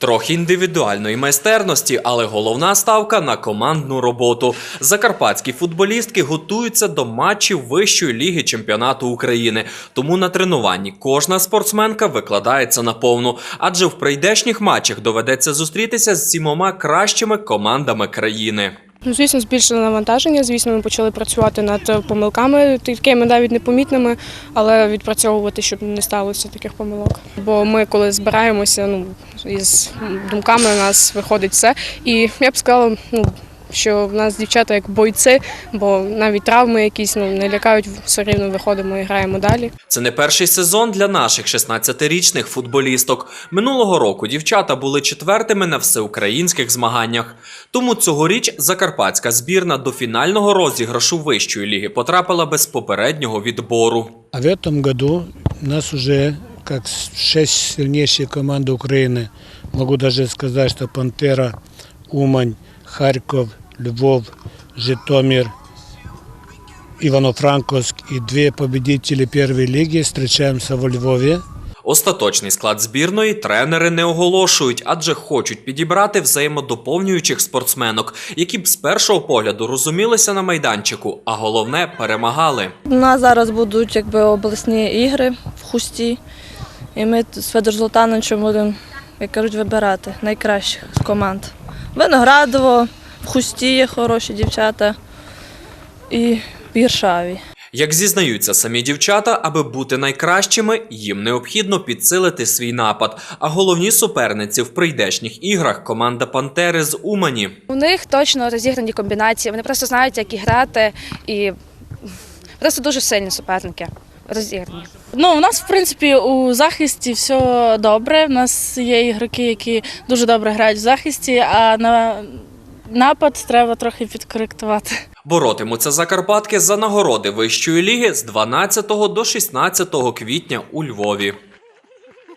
Трохи індивідуальної майстерності, але головна ставка на командну роботу. Закарпатські футболістки готуються до матчів вищої ліги чемпіонату України. Тому на тренуванні кожна спортсменка викладається на повну, адже в прийдешніх матчах доведеться зустрітися з сімома кращими командами країни. Ну, звісно, збільшили навантаження. Звісно, ми почали працювати над помилками, такими навіть непомітними, але відпрацьовувати, щоб не сталося таких помилок. Бо ми, коли збираємося, ну із думками у нас виходить все. І я б сказала, ну що в нас дівчата як бойці, бо навіть травми якісь ну не лякають, все рівно виходимо і граємо далі. Це не перший сезон для наших 16-річних футболісток. Минулого року дівчата були четвертими на всеукраїнських змаганнях. Тому цьогоріч закарпатська збірна до фінального розіграшу вищої ліги потрапила без попереднього відбору. А в этом году нас уже как с- шесть сильнейших команд Украины. Могу даже сказать, что Пантера, Умань, Харьков, Львов, Житомир, Ивано-Франковск и две победители первой лиги встречаемся во Львове. Остаточний склад збірної тренери не оголошують, адже хочуть підібрати взаємодоповнюючих спортсменок, які б з першого погляду розумілися на майданчику, а головне перемагали. У нас зараз будуть якби обласні ігри в хусті, і ми з Федор Золтановичем будемо, як кажуть, вибирати найкращих з команд. Виноградово, в хусті є хороші дівчата і в Іршаві. Як зізнаються самі дівчата, аби бути найкращими, їм необхідно підсилити свій напад. А головні суперниці в прийдешніх іграх команда Пантери з Умані. У них точно розіграні комбінації. Вони просто знають, як і грати, і просто дуже сильні суперники розіграні. Ну, у нас, в принципі, у захисті все добре. У нас є ігроки, які дуже добре грають в захисті, а на напад треба трохи підкоректувати. Боротимуться Закарпатки за нагороди вищої ліги з 12 до 16 квітня у Львові.